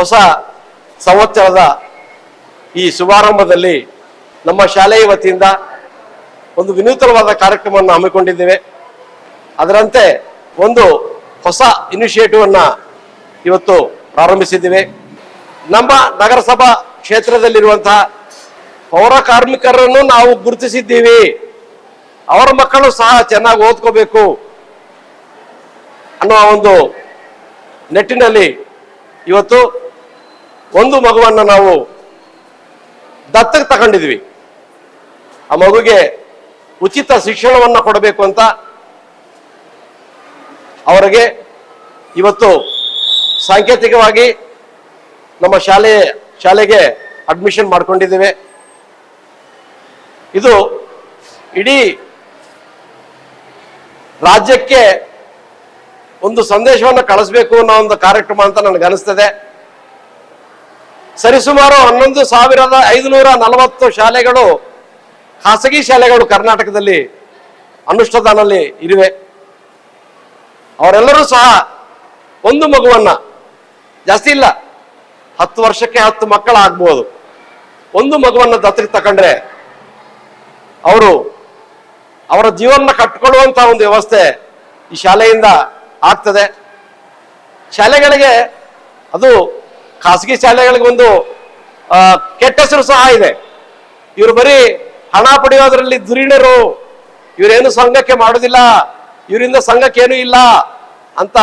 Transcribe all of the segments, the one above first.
ಹೊಸ ಸಂವತ್ಸರದ ಈ ಶುಭಾರಂಭದಲ್ಲಿ ನಮ್ಮ ಶಾಲೆಯ ವತಿಯಿಂದ ಒಂದು ವಿನೂತನವಾದ ಕಾರ್ಯಕ್ರಮವನ್ನು ಹಮ್ಮಿಕೊಂಡಿದ್ದೇವೆ. ಅದರಂತೆ ಒಂದು ಹೊಸ ಇನಿಷಿಯೇಟಿವ್ ಅನ್ನ ಇವತ್ತು ಪ್ರಾರಂಭಿಸಿದ್ದೇವೆ. ನಮ್ಮ ನಗರಸಭಾ ಕ್ಷೇತ್ರದಲ್ಲಿರುವಂತಹ ಪೌರ ಕಾರ್ಮಿಕರನ್ನು ನಾವು ಗುರುತಿಸಿದ್ದೀವಿ. ಅವರ ಮಕ್ಕಳು ಸಹ ಚೆನ್ನಾಗಿ ಓದ್ಕೋಬೇಕು ಅನ್ನೋ ಒಂದು ನೆಟ್ಟಿನಲ್ಲಿ ಇವತ್ತು ಒಂದು ಮಗುವನ್ನು ನಾವು ದತ್ತಕ್ಕೆ ತಗೊಂಡಿದ್ವಿ. ಆ ಮಗುಗೆ ಉಚಿತ ಶಿಕ್ಷಣವನ್ನು ಕೊಡಬೇಕು ಅಂತ ಅವರಿಗೆ ಇವತ್ತು ಸಾಂಕೇತಿಕವಾಗಿ ನಮ್ಮ ಶಾಲೆ, ಶಾಲೆಗೆ ಅಡ್ಮಿಷನ್ ಮಾಡಿಕೊಂಡಿದ್ದೇವೆ. ಇದು ಇಡೀ ರಾಜ್ಯಕ್ಕೆ ಒಂದು ಸಂದೇಶವನ್ನು ಕಳಿಸ್ಬೇಕು ಅನ್ನೋ ಒಂದು ಕಾರ್ಯಕ್ರಮ ಅಂತ ನನಗೆ ಅನಿಸ್ತದೆ. ಸರಿಸುಮಾರು ಹನ್ನೊಂದು ಸಾವಿರದ ಐದುನೂರ ನಲವತ್ತು ಶಾಲೆಗಳು, ಖಾಸಗಿ ಶಾಲೆಗಳು ಕರ್ನಾಟಕದಲ್ಲಿ ಅನುಷ್ಠಾನದಲ್ಲಿ ಇರಿವೆ ಅವರೆಲ್ಲರೂ ಸಹ ಒಂದು ಮಗುವನ್ನ, ಜಾಸ್ತಿ ಇಲ್ಲ, ಹತ್ತು ವರ್ಷಕ್ಕೆ ಹತ್ತು ಮಕ್ಕಳಾಗ್ಬೋದು. ಒಂದು ಮಗುವನ್ನು ದತ್ತಿ ತಕೊಂಡ್ರೆ ಅವರು ಅವರ ಜೀವನ ಕಟ್ಟಿಕೊಳ್ಳುವಂಥ ಒಂದು ವ್ಯವಸ್ಥೆ ಈ ಶಾಲೆಯಿಂದ ಆಗ್ತದೆ. ಶಾಲೆಗಳಿಗೆ ಅದು ಖಾಸಗಿ ಶಾಲೆಗಳಿಗೆ ಒಂದು ಕೆಟ್ಟ ಹೆಸರು ಸಹ ಇದೆ. ಇವರು ಬರೀ ಹಣ ಪಡೆಯೋದ್ರಲ್ಲಿ ಧುರೀಣರು, ಇವರೇನು ಸಂಘಕ್ಕೆ ಮಾಡೋದಿಲ್ಲ, ಇವರಿಂದ ಸಂಘಕ್ಕೆ ಏನೂ ಇಲ್ಲ ಅಂತ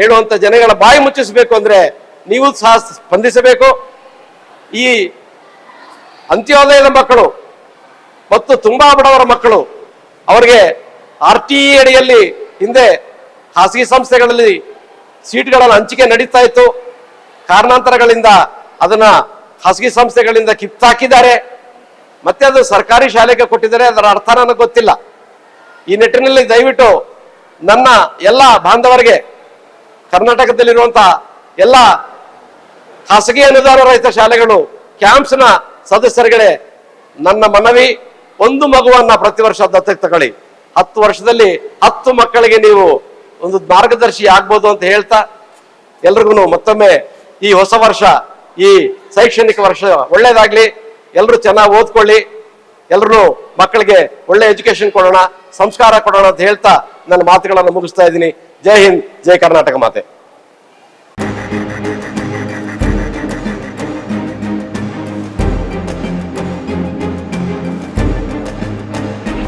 ಹೇಳುವಂತ ಜನಗಳ ಬಾಯಿ ಮುಚ್ಚಿಸಬೇಕು ಅಂದ್ರೆ ನೀವು ಸಹ ಸ್ಪಂದಿಸಬೇಕು. ಈ ಅಂತ್ಯೋದಯದ ಮಕ್ಕಳು ಮತ್ತು ತುಂಬಾ ಬಡವರ ಮಕ್ಕಳು, ಅವರಿಗೆ ಆರ್ ಟಿ ಅಡಿಯಲ್ಲಿ ಹಿಂದೆ ಖಾಸಗಿ ಸಂಸ್ಥೆಗಳಲ್ಲಿ ಸೀಟ್ಗಳನ್ನು ಹಂಚಿಕೆ ನಡೀತಾ ಇತ್ತು. ಕಾರಣಾಂತರಗಳಿಂದ ಅದನ್ನ ಖಾಸಗಿ ಸಂಸ್ಥೆಗಳಿಂದ ಕಿತ್ತಾಕಿದ್ದಾರೆ ಮತ್ತೆ ಅದು ಸರ್ಕಾರಿ ಶಾಲೆಗೆ ಕೊಟ್ಟಿದ್ದಾರೆ, ಅದರ ಅರ್ಥ ನನಗೆ ಗೊತ್ತಿಲ್ಲ. ಈ ನಿಟ್ಟಿನಲ್ಲಿ ದಯವಿಟ್ಟು ನನ್ನ ಎಲ್ಲ ಬಾಂಧವರಿಗೆ ಕರ್ನಾಟಕದಲ್ಲಿರುವಂತಹ ಎಲ್ಲ ಖಾಸಗಿ ಅನುದಾನ ರಹಿತ ಶಾಲೆಗಳು ಕ್ಯಾಂಪ್ಸ್ನ ಸದಸ್ಯರುಗಳೇ, ನನ್ನ ಮನವಿ, ಒಂದು ಮಗುವನ್ನ ಪ್ರತಿ ವರ್ಷ ದತ್ತಕ್ಕೆ ತಗೊಳ್ಳಿ. ಹತ್ತು ವರ್ಷದಲ್ಲಿ ಹತ್ತು ಮಕ್ಕಳಿಗೆ ನೀವು ಒಂದು ಮಾರ್ಗದರ್ಶಿ ಆಗ್ಬೋದು ಅಂತ ಹೇಳ್ತಾ, ಎಲ್ರಿಗೂ ಮತ್ತೊಮ್ಮೆ ಈ ಹೊಸ ವರ್ಷ, ಈ ಶೈಕ್ಷಣಿಕ ವರ್ಷ ಒಳ್ಳೇದಾಗ್ಲಿ. ಎಲ್ಲರೂ ಚೆನ್ನಾಗಿ ಓದ್ಕೊಳ್ಳಿ. ಎಲ್ಲರೂ ಮಕ್ಕಳಿಗೆ ಒಳ್ಳೆ ಎಜುಕೇಶನ್ ಕೊಡೋಣ, ಸಂಸ್ಕಾರ ಕೊಡೋಣ ಅಂತ ಹೇಳ್ತಾ ನನ್ನ ಮಾತುಗಳನ್ನು ಮುಗಿಸ್ತಾ ಇದ್ದೀನಿ. ಜೈ ಹಿಂದ್, ಜೈ ಕರ್ನಾಟಕ ಮಾತೆ.